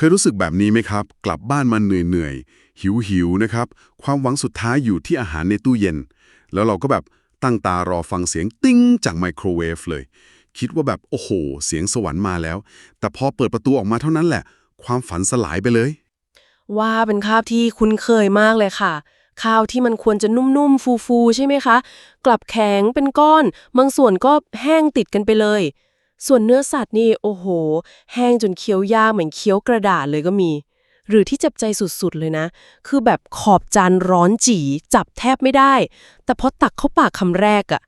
เคยรู้สึกแบบนี้ไหมครับ กลับบ้านมาเหนื่อยๆ หิวๆนะครับ ความหวังสุดท้ายอยู่ที่อาหารในตู้เย็น แล้วเราก็แบบตั้งตารอฟังเสียงติ้งจากไมโครเวฟเลย คิดว่าแบบโอ้โห เสียงสวรรค์มาแล้ว แต่พอเปิดประตูออกมาเท่านั้นแหละ ความฝันสลายไปเลย ว่าเป็นข้าวที่คุ้นเคยมากเลยค่ะ ข้าวที่มันควรจะนุ่มๆฟูๆใช่ไหมคะ กลับแข็งเป็นก้อน บางส่วนก็แห้งติดกันไปเลย ส่วนเนื้อสัตว์นี่โอ้โห แห้งจนเคี้ยวยากเหมือนเคี้ยวกระดาษเลยก็มี หรือที่เจ็บใจสุดๆเลยนะ คือแบบขอบจานร้อนจีจับแทบไม่ได้ แต่พอตักเข้าปากคำแรกอะ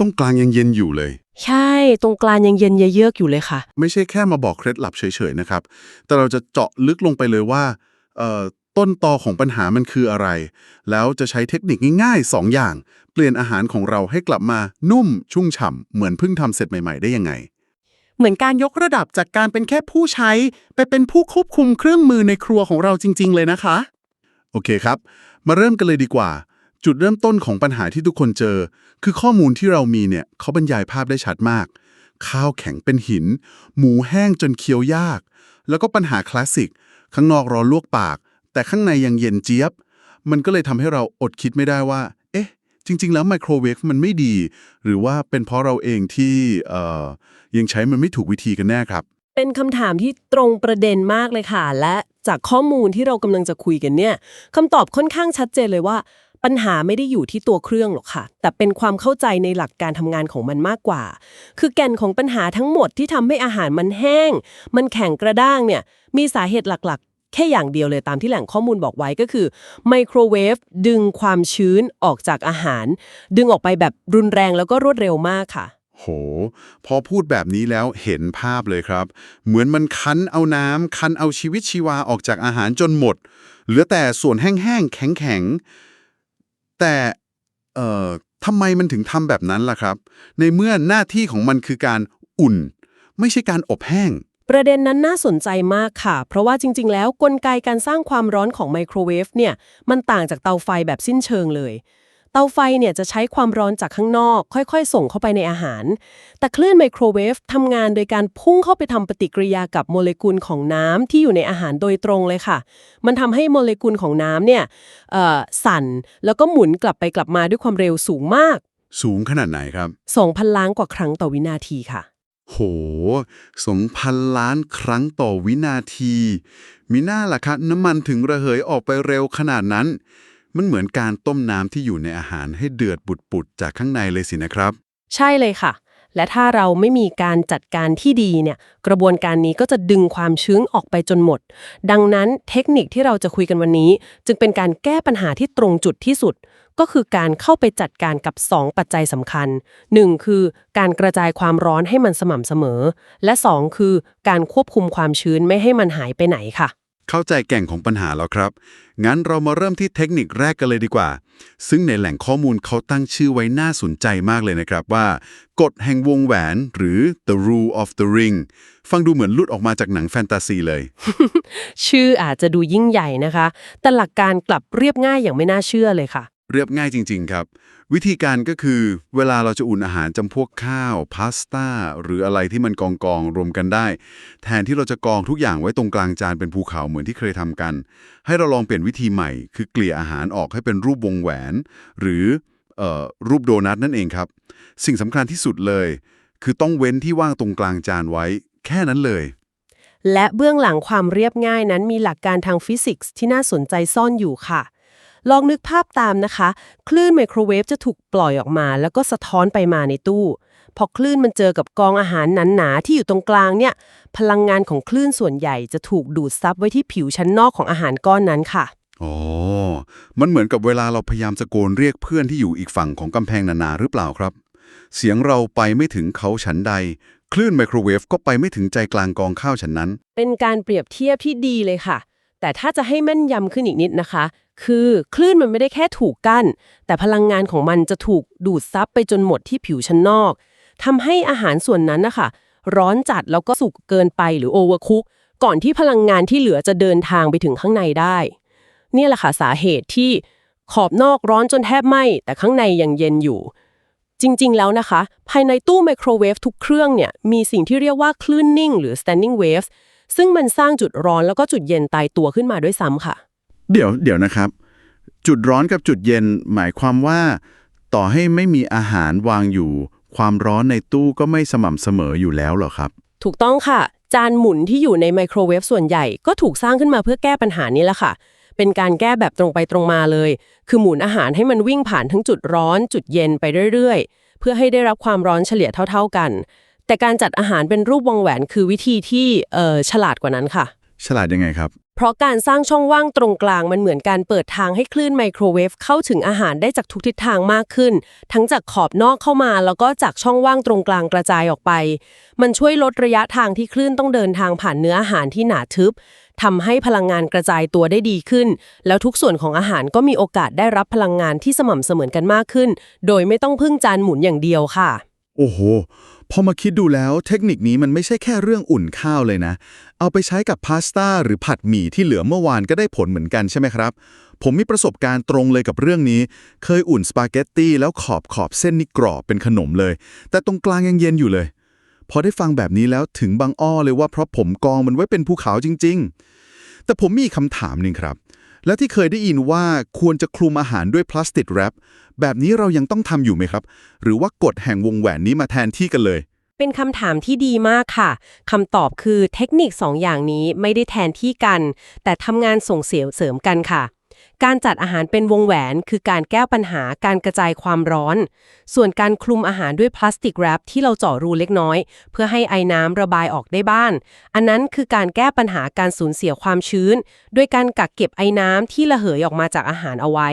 ต้องกลางยังเย็นอยู่เลย ใช่ ตรงกลางยังเย็นเยือกๆอยู่เลยค่ะ ไม่ใช่แค่มาบอกเคล็ดลับเฉยๆนะครับ แต่เราจะเจาะลึกลงไปเลยว่าเอ่อต้นตอของปัญหามันคืออะไร แล้วจะใช้เทคนิคง่ายๆ 2 อย่าง เปลี่ยนอาหารของเราให้กลับมานุ่มชุ่มฉ่ำเหมือนเพิ่งทำเสร็จใหม่ ๆ ได้ยังไง เหมือนการยกระดับจากการเป็นแค่ผู้ใช้ ไปเป็นผู้ควบคุมเครื่องมือในครัวของเราจริง ๆ เลยนะคะ โอเคครับ มาเริ่มกันเลยดีกว่า จุดเริ่มต้นของปัญหาที่ทุกคนเจอ คือข้อมูลที่เรามีเนี่ยเขาบรรยายภาพได้ชัดมาก ข้าวแข็งเป็นหิน หมูแห้งจนเคี้ยวยาก แล้วก็ปัญหาคลาสสิก ข้างนอกร้อนลวกปาก แต่ข้างในยังเย็นเจี๊ยบ มันก็เลยทำให้เราอดคิดไม่ได้ว่า จริง ๆ แล้วไมโครเวฟมันไม่ดี หรือว่าเป็นเพราะเราเองที่เอ่อยังใช้มันไม่ถูกวิธีกันแน่ครับ เป็นคำถามที่ตรงประเด็นมากเลยค่ะ และจากข้อมูลที่เรากำลังจะคุยกันเนี่ยคำตอบค่อนข้างชัดเจนเลยว่า ปัญหาไม่ได้อยู่ที่ตัวเครื่องหรอกค่ะ แต่เป็นความเข้าใจในหลักการทำงานของมันมากกว่า คือแก่นของปัญหาทั้งหมดที่ทำให้อาหารมันแห้ง มันแข็งกระด้างเนี่ยมีสาเหตุหลักๆ แค่อย่างเดียวเลยตามที่แหล่งข้อมูลบอกไว้ก็คือไมโครเวฟดึงความชื้นออกจากอาหาร ดึงออกไปแบบรุนแรงแล้วก็รวดเร็วมากค่ะ โห พอพูดแบบนี้แล้วเห็นภาพเลยครับ เหมือนมันคั้นเอาน้ำคั้นเอาชีวิตชีวาออกจากอาหารจนหมด เหลือแต่ส่วนแห้งๆแข็งๆแต่เอ่อทำไมมันถึงทำแบบนั้นล่ะครับ ในเมื่อหน้าที่ของมันคือการอุ่น ไม่ใช่การอบแห้ง ประเด็นนั้นน่าสนใจมากค่ะ เพราะว่าจริง ๆ แล้วกลไกการสร้างความร้อนของไมโครเวฟเนี่ยมันต่างจากเตาไฟแบบสิ้นเชิงเลย เตาไฟเนี่ยจะใช้ความร้อนจากข้างนอก ค่อยๆ ส่งเข้าไปในอาหาร แต่คลื่นไมโครเวฟทำงานโดยการพุ่งเข้าไปทำปฏิกิริยากับโมเลกุลของน้ำที่อยู่ในอาหารโดยตรงเลยค่ะ มันทำให้โมเลกุลของน้ำเนี่ยเอ่อสั่นแล้วก็หมุนกลับไปกลับมาด้วยความเร็วสูงมาก สูงขนาดไหนครับ2,000ล้านกว่าครั้งต่อวินาทีค่ะ โห สองพันล้านครั้งต่อวินาที มีหน้าล่ะครับน้ำมันถึงระเหยออกไปเร็วขนาดนั้น มันเหมือนการต้มน้ำที่อยู่ในอาหารให้เดือดบุดๆจากข้างในเลยสินะครับ ใช่เลยค่ะ และถ้าเราไม่มีการจัดการที่ดีเนี่ย กระบวนการนี้ก็จะดึงความชื้นออกไปจนหมด ดังนั้นเทคนิคที่เราจะคุยกันวันนี้ จึงเป็นการแก้ปัญหาที่ตรงจุดที่สุด ก็คือการเข้าไปจัดการกับ 2 ปัจจัยสำคัญ 1. คือการกระจายความร้อนให้มันสม่ำเสมอ และ 2 คือการควบคุมความชื้นไม่ให้มันหายไปไหนค่ะ เข้าใจแก่งของปัญหาแล้วครับ งั้นเรามาเริ่มที่เทคนิคแรกกันเลยดีกว่า ซึ่งในแหล่งข้อมูลเขาตั้งชื่อไว้น่าสนใจมากเลยนะครับว่า กฎแห่งวงแหวนหรือ the rule of the ring ฟังดูเหมือนหลุดออกมาจากหนังแฟนตาซีเลย ชื่ออาจจะดูยิ่งใหญ่นะคะ แต่หลักการกลับเรียบง่ายอย่างไม่น่าเชื่อเลยค่ะ เรียบง่ายจริง ๆ ครับ วิธีการก็คือ เวลาเราจะอุ่นอาหารจำพวกข้าว พาสต้า หรืออะไรที่มันกองกองรวมกันได้ แทนที่เราจะกองทุกอย่างไว้ตรงกลางจานเป็นภูเขาเหมือนที่เคยทำกัน ให้เราลองเปลี่ยนวิธีใหม่ คือเกลี่ยอาหารออกให้เป็นรูปวงแหวน หรือออรูปโดนัทนั่นเองครับ สิ่งสำคัญที่สุดเลย คือต้องเว้นที่ว่างตรงกลางจานไว้ แค่นั้นเลยและเบื้องหลังความเรียบง่ายนั้นมีหลักการทางฟิสิกส์ที่น่าสนใจซ่อนอยู่ค่ะ ลองนึกภาพตามนะคะ คลื่นไมโครเวฟจะถูกปล่อยออกมา แล้วก็สะท้อนไปมาในตู้ พอคลื่นมันเจอกับกองอาหารหนาๆที่อยู่ตรงกลางเนี่ย พลังงานของคลื่นส่วนใหญ่จะถูกดูดซับไว้ที่ผิวชั้นนอกของอาหารก้อนนั้นค่ะอ๋อ มันเหมือนกับเวลาเราพยายามตะโกนเรียกเพื่อนที่อยู่อีกฝั่งของกำแพงหนาๆหรือเปล่าครับ เสียงเราไปไม่ถึงเขาฉันใด คลื่นไมโครเวฟก็ไปไม่ถึงใจกลางกองข้าวฉันนั้น เป็นการเปรียบเทียบที่ดีเลยค่ะ แต่ถ้าจะให้แม่นยำขึ้นอีกนิดนะคะ คือคลื่นมันไม่ได้แค่ถูกกั้น แต่พลังงานของมันจะถูกดูดซับไปจนหมดที่ผิวชั้นนอกทำให้อาหารส่วนนั้นนะคะร้อนจัดแล้วก็สุกเกินไปหรือโอเวอร์คุกก่อนที่พลังงานที่เหลือจะเดินทางไปถึงข้างในได้ เนี่ยแหละค่ะสาเหตุที่ขอบนอกร้อนจนแทบไหม้ แต่ข้างในยังเย็นอยู่ จริงๆ แล้วนะคะ ภายในตู้ไมโครเวฟทุกเครื่องเนี่ยมีสิ่งที่เรียกว่าคลื่นนิ่ง หรือ standing waves ซึ่งมันสร้างจุดร้อนแล้วก็จุดเย็นตายตัวขึ้นมาด้วยซ้ำค่ะ เดี๋ยวเดี๋ยวนะครับ จุดร้อนกับจุดเย็นหมายความว่า ต่อให้ไม่มีอาหารวางอยู่ ความร้อนในตู้ก็ไม่สม่ำเสมออยู่แล้วเหรอครับ ถูกต้องค่ะ จานหมุนที่อยู่ในไมโครเวฟส่วนใหญ่ก็ถูกสร้างขึ้นมาเพื่อแก้ปัญหานี้แหละค่ะ เป็นการแก้แบบตรงไปตรงมาเลย คือหมุนอาหารให้มันวิ่งผ่านทั้งจุดร้อน จุดเย็นไปเรื่อยๆ เพื่อให้ได้รับความร้อนเฉลี่ยเท่า ๆกัน แต่การจัดอาหารเป็นรูปวงแหวนคือวิธีที่เอ่อฉลาดกว่านั้นค่ะ ฉลาดยังไงครับ เพราะการสร้างช่องว่างตรงกลางมันเหมือนการเปิดทางให้คลื่นไมโครเวฟเข้าถึงอาหารได้จากทุกทิศทางมากขึ้น ทั้งจากขอบนอกเข้ามา แล้วก็จากช่องว่างตรงกลางกระจายออกไป มันช่วยลดระยะทางที่คลื่นต้องเดินทางผ่านเนื้ออาหารที่หนาทึบทำให้พลังงานกระจายตัวได้ดีขึ้น แล้วทุกส่วนของอาหารก็มีโอกาสได้รับพลังงานที่สม่ำเสมอกันมากขึ้น โดยไม่ต้องพึ่งจานหมุนอย่างเดียวค่ะ โอ้โห พอมาคิดดูแล้วเทคนิคนี้มันไม่ใช่แค่เรื่องอุ่นข้าวเลยนะ เอาไปใช้กับพาสต้าหรือผัดหมี่ที่เหลือเมื่อวานก็ได้ผลเหมือนกันใช่ไหมครับ ผมมีประสบการณ์ตรงเลยกับเรื่องนี้ เคยอุ่นสปาเกตตี้แล้วขอบขอบเส้นนี่กรอบเป็นขนมเลย แต่ตรงกลางยังเย็นอยู่เลย พอได้ฟังแบบนี้แล้วถึงบางอ้อเลยว่าเพราะผมกองมันไว้เป็นภูเขาจริง ๆ แต่ผมมีคำถามหนึ่งครับ และที่เคยได้ยินว่าควรจะคลุมอาหารด้วยพลาสติกแรปแบบนี้เรายังต้องทำอยู่ไหมครับ หรือว่ากฎแห่งวงแหวนนี้มาแทนที่กันเลย เป็นคำถามที่ดีมากค่ะคำตอบคือเทคนิค2อย่างนี้ไม่ได้แทนที่กัน แต่ทำงานส่งเสียเสริมกันค่ะ การจัดอาหารเป็นวงแหวนคือการแก้ปัญหาการกระจายความร้อน ส่วนการคลุมอาหารด้วยพลาสติกแรปที่เราเจาะรูเล็กน้อย เพื่อให้ไอ้น้ำระบายออกได้บ้านอันนั้นคือการแก้ปัญหาการสูญเสียความชื้น ด้วยการกักเก็บไอ้น้ำที่ระเหยออกมาจากอาหารเอาไว้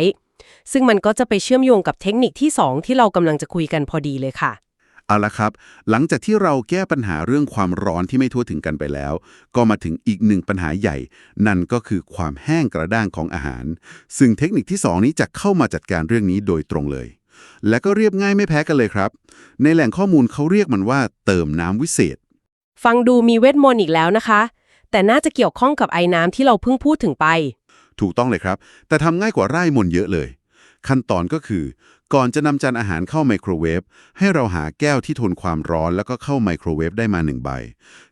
ซึ่งมันก็จะไปเชื่อมโยงกับเทคนิคที่ 2 ที่เรากำลังจะคุยกันพอดีเลยค่ะ เอาละครับ หลังจากที่เราแก้ปัญหาเรื่องความร้อนที่ไม่ทั่วถึงกันไปแล้ว ก็มาถึงอีกหนึ่งปัญหาใหญ่ นั่นก็คือความแห้งกระด้างของอาหาร ซึ่งเทคนิคที่ 2 นี้จะเข้ามาจัดการเรื่องนี้โดยตรงเลย และก็เรียบง่ายไม่แพ้กันเลยครับ ในแหล่งข้อมูลเขาเรียกมันว่า เติมน้ำวิเศษ ฟังดูมีเวทมนต์อีกแล้วนะคะ แต่น่าจะเกี่ยวข้องกับไอ้น้ำที่เราเพิ่งพูดถึงไป ถูกต้องเลยครับ แต่ทำง่ายกว่าไร่มนต์เยอะเลย ขั้นตอนก็คือ ก่อนจะนำจานอาหารเข้าไมโครเวฟให้เราหาแก้วที่ทนความร้อนแล้วก็เข้าไมโครเวฟได้มาหนึ่งใบ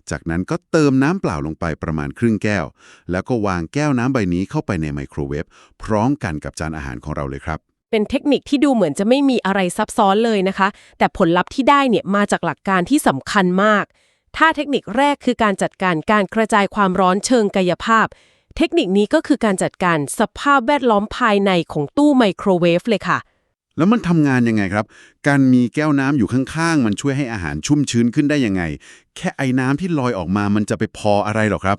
จากนั้นก็เติมน้ำเปล่าลงไปประมาณครึ่งแก้ว แล้วก็วางแก้วน้ำใบนี้เข้าไปในไมโครเวฟพร้อมกันกับจานอาหารของเราเลยครับ เป็นเทคนิคที่ดูเหมือนจะไม่มีอะไรซับซ้อนเลยนะคะ แต่ผลลัพธ์ที่ได้เนี่ยมาจากหลักการที่สำคัญมาก ถ้าเทคนิคแรกคือการจัดการการกระจายความร้อนเชิงกายภาพเทคนิคนี้ก็คือการจัดการสภาพแวดล้อมภายในของตู้ไมโครเวฟเลยค่ะ แล้วมันทำงานยังไงครับ การมีแก้วน้ำอยู่ข้างๆ มันช่วยให้อาหารชุ่มชื้นขึ้นได้ยังไง แค่ไอ้น้ำที่ลอยออกมามันจะไปพออะไรหรอครับ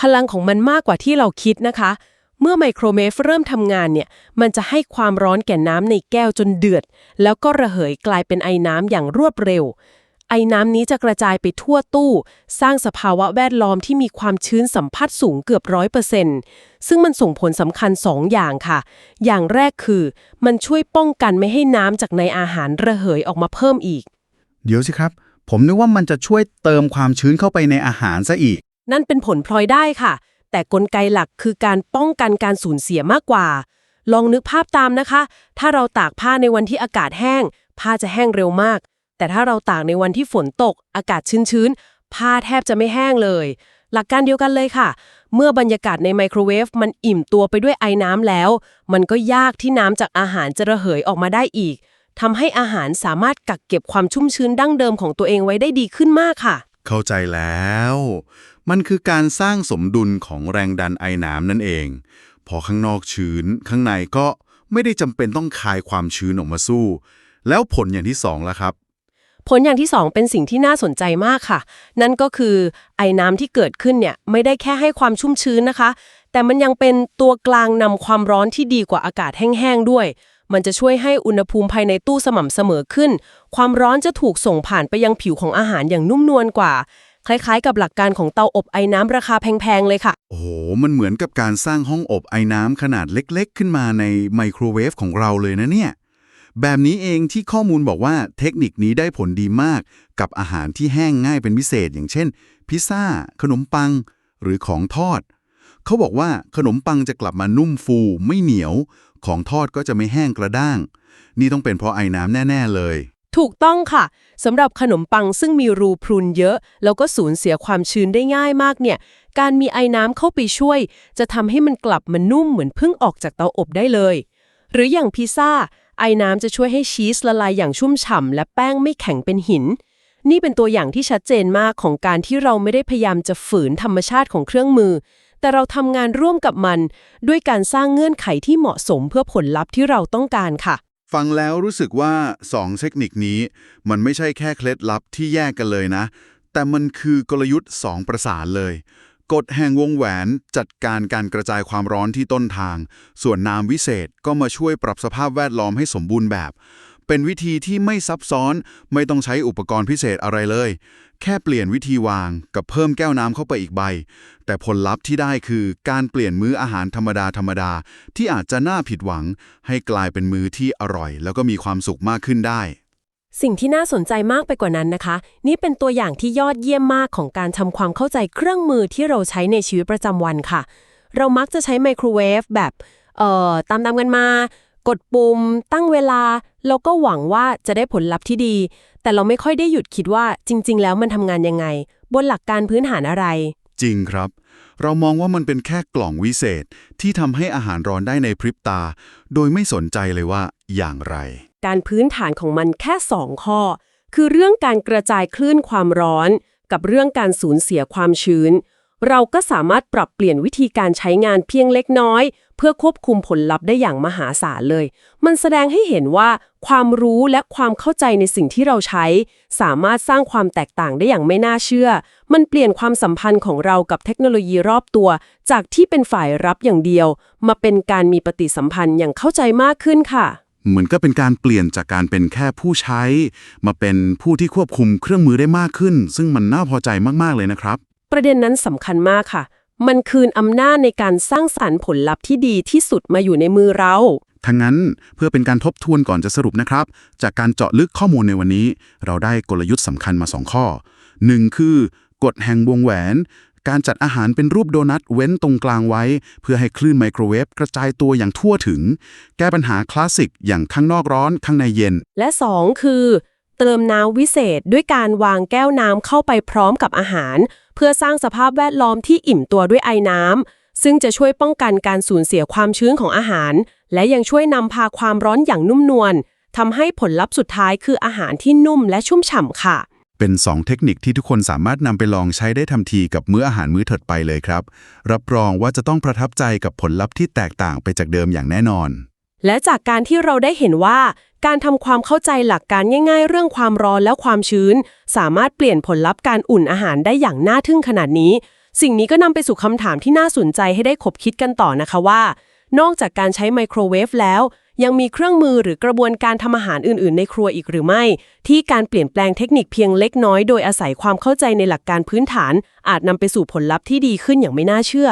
พลังของมันมากกว่าที่เราคิดนะคะ เมื่อไมโครเวฟเริ่มทำงานเนี่ย มันจะให้ความร้อนแก่น้ำในแก้วจนเดือด แล้วก็ระเหยกลายเป็นไอ้น้ำอย่างรวดเร็ว ไอ้น้ำนี้จะกระจายไปทั่วตู้ สร้างสภาวะแวดล้อมที่มีความชื้นสัมผัสสูงเกือบร้อยเปอร์เซ็นต์ซึ่งมันส่งผลสำคัญ2อย่างค่ะ อย่างแรกคือ มันช่วยป้องกันไม่ให้น้ำจากในอาหารระเหยออกมาเพิ่มอีก เดี๋ยวสิครับ ผมนึกว่ามันจะช่วยเติมความชื้นเข้าไปในอาหารซะอีก นั่นเป็นผลพลอยได้ค่ะ แต่กลไกหลักคือการป้องกันการสูญเสียมากกว่า ลองนึกภาพตามนะคะ ถ้าเราตากผ้าในวันที่อากาศแห้ง ผ้าจะแห้งเร็วมาก แต่ถ้าเราตากในวันที่ฝนตก อากาศชื้นๆ ผ้าแทบจะไม่แห้งเลย หลักการเดียวกันเลยค่ะ เมื่อบรรยากาศในไมโครเวฟมันอิ่มตัวไปด้วยไอ้น้ำแล้ว มันก็ยากที่น้ำจากอาหารจะระเหยออกมาได้อีกทำให้อาหารสามารถกักเก็บความชุ่มชื้นดั้งเดิมของตัวเองไว้ได้ดีขึ้นมากค่ะ เข้าใจแล้ว มันคือการสร้างสมดุลของแรงดันไอ้น้ำนั่นเอง พอข้างนอกชื้น ข้างในก็ไม่ได้จำเป็นต้องคายความชื้นออกมาสู้ แล้วผลอย่างที่สองละครับ ผลอย่างที่ 2 เป็นสิ่งที่น่าสนใจมากค่ะ นั่นก็คือไอ้น้ำที่เกิดขึ้นเนี่ยไม่ได้แค่ให้ความชุ่มชื้นนะคะ แต่มันยังเป็นตัวกลางนำความร้อนที่ดีกว่าอากาศแห้งๆด้วย มันจะช่วยให้อุณหภูมิภายในตู้สม่ำเสมอขึ้น ความร้อนจะถูกส่งผ่านไปยังผิวของอาหารอย่างนุ่มนวลกว่า คล้ายๆ กับหลักการของเตาอบไอ้น้ำราคาแพงๆเลยค่ะ โอ้โห มันเหมือนกับการสร้างห้องอบไอ้น้ำขนาดเล็ก ๆ ขึ้นมาในไมโครเวฟของเราเลยนะเนี่ย แบบนี้เองที่ข้อมูลบอกว่าเทคนิคนี้ได้ผลดีมาก กับอาหารที่แห้งง่ายเป็นพิเศษ อย่างเช่น พิซซ่า ขนมปัง หรือของทอด เขาบอกว่าขนมปังจะกลับมานุ่มฟู ไม่เหนียว ของทอดก็จะไม่แห้งกระด้าง นี่ต้องเป็นเพราะไอ้น้ำแน่ ๆ เลย ถูกต้องค่ะสำหรับขนมปังซึ่งมีรูพรุนเยอะ แล้วก็สูญเสียความชื้นได้ง่ายมากเนี่ย การมีไอ้น้ำเข้าไปช่วย จะทำให้มันกลับมานุ่มเหมือนเพิ่งออกจากเตาอบได้เลย หรืออย่างพิซซ่า ไอ้น้ำจะช่วยให้ชีสละลายอย่างชุ่มฉ่ำและแป้งไม่แข็งเป็นหิน นี่เป็นตัวอย่างที่ชัดเจนมากของการที่เราไม่ได้พยายามจะฝืนธรรมชาติของเครื่องมือ แต่เราทำงานร่วมกับมัน ด้วยการสร้างเงื่อนไขที่เหมาะสมเพื่อผลลัพธ์ที่เราต้องการค่ะ ฟังแล้วรู้สึกว่า 2 เทคนิคนี้ มันไม่ใช่แค่เคล็ดลับที่แยกกันเลยนะ แต่มันคือกลยุทธ์ 2 ประสานเลย กฎแห่งวงแหวนจัดการการกระจายความร้อนที่ต้นทาง ส่วนน้ำวิเศษก็มาช่วยปรับสภาพแวดล้อมให้สมบูรณ์แบบ เป็นวิธีที่ไม่ซับซ้อนไม่ต้องใช้อุปกรณ์พิเศษอะไรเลย แค่เปลี่ยนวิธีวางกับเพิ่มแก้วน้ำเข้าไปอีกใบ แต่ผลลัพธ์ที่ได้คือการเปลี่ยนมื้ออาหารธรรมดาธรรมดาๆที่อาจจะน่าผิดหวัง ให้กลายเป็นมื้อที่อร่อย แล้วก็มีความสุขมากขึ้นได้ สิ่งที่น่าสนใจมากไปกว่านั้นนะคะ นี่เป็นตัวอย่างที่ยอดเยี่ยมมากของการทำความเข้าใจเครื่องมือที่เราใช้ในชีวิตประจำวันค่ะ เรามักจะใช้ไมโครเวฟแบบ เอ่อ ตามตามๆกันมา กดปุ่ม ตั้งเวลา แล้วก็หวังว่าจะได้ผลลัพธ์ที่ดี แต่เราไม่ค่อยได้หยุดคิดว่าจริง ๆ แล้วมันทำงานยังไง บนหลักการพื้นฐานอะไร จริงครับ เรามองว่ามันเป็นแค่กล่องวิเศษที่ทำให้อาหารร้อนได้ในพริบตา โดยไม่สนใจเลยว่าอย่างไร การพื้นฐานของมันแค่ 2 ข้อ คือเรื่องการกระจายคลื่นความร้อน กับเรื่องการสูญเสียความชื้น เราก็สามารถปรับเปลี่ยนวิธีการใช้งานเพียงเล็กน้อย เพื่อควบคุมผลลัพธ์ได้อย่างมหาศาลเลย มันแสดงให้เห็นว่า ความรู้และความเข้าใจในสิ่งที่เราใช้ สามารถสร้างความแตกต่างได้อย่างไม่น่าเชื่อ มันเปลี่ยนความสัมพันธ์ของเรากับเทคโนโลยีรอบตัว จากที่เป็นฝ่ายรับอย่างเดียว มาเป็นการมีปฏิสัมพันธ์อย่างเข้าใจมากขึ้นค่ะ เหมือนก็เป็นการเปลี่ยนจากการเป็นแค่ผู้ใช้ มาเป็นผู้ที่ควบคุมเครื่องมือได้มากขึ้น ซึ่งมันน่าพอใจมากๆเลยนะครับ ประเด็นนั้นสำคัญมากค่ะ มันคืนอำนาจในการสร้างสรรค์ผลลัพธ์ที่ดีที่สุดมาอยู่ในมือเราทั้งนั้นเพื่อเป็นการทบทวนก่อนจะสรุปนะครับ จากการเจาะลึกข้อมูลในวันนี้ เราได้กลยุทธ์สำคัญมา 2 ข้อ 1. คือกฎแห่งวงแหวน การจัดอาหารเป็นรูปโดนัทเว้นตรงกลางไว้ เพื่อให้คลื่นไมโครเวฟกระจายตัวอย่างทั่วถึง แก้ปัญหาคลาสสิกอย่างข้างนอกร้อนข้างในเย็น และ 2 คือ เติมน้ำวิเศษด้วยการวางแก้วน้ำเข้าไปพร้อมกับอาหาร เพื่อสร้างสภาพแวดล้อมที่อิ่มตัวด้วยไอน้ำซึ่งจะช่วยป้องกันการสูญเสียความชื้นของอาหาร และยังช่วยนำพาความร้อนอย่างนุ่มนวลทำให้ผลลัพธ์สุดท้ายคืออาหารที่นุ่มและชุ่มฉ่ำค่ะ เป็น 2 เทคนิคที่ทุกคนสามารถนำไปลองใช้ได้ทันทีกับมื้ออาหารมื้อถัดไปเลยครับ รับรองว่าจะต้องประทับใจกับผลลัพธ์ที่แตกต่างไปจากเดิมอย่างแน่นอน และจากการที่เราได้เห็นว่า การทำความเข้าใจหลักการง่าย ๆ เรื่องความร้อนและความชื้น สามารถเปลี่ยนผลลัพธ์การอุ่นอาหารได้อย่างน่าทึ่งขนาดนี้ สิ่งนี้ก็นำไปสู่คำถามที่น่าสนใจให้ได้คบคิดกันต่อนะคะว่า นอกจากการใช้ไมโครเวฟแล้ว ยังมีเครื่องมือหรือกระบวนการทำอาหารอื่นๆ ในครัวอีกหรือไม่ ที่การเปลี่ยนแปลงเทคนิคเพียงเล็กน้อยโดยอาศัยความเข้าใจในหลักการพื้นฐาน อาจนำไปสู่ผลลัพธ์ที่ดีขึ้นอย่างไม่น่าเชื่อ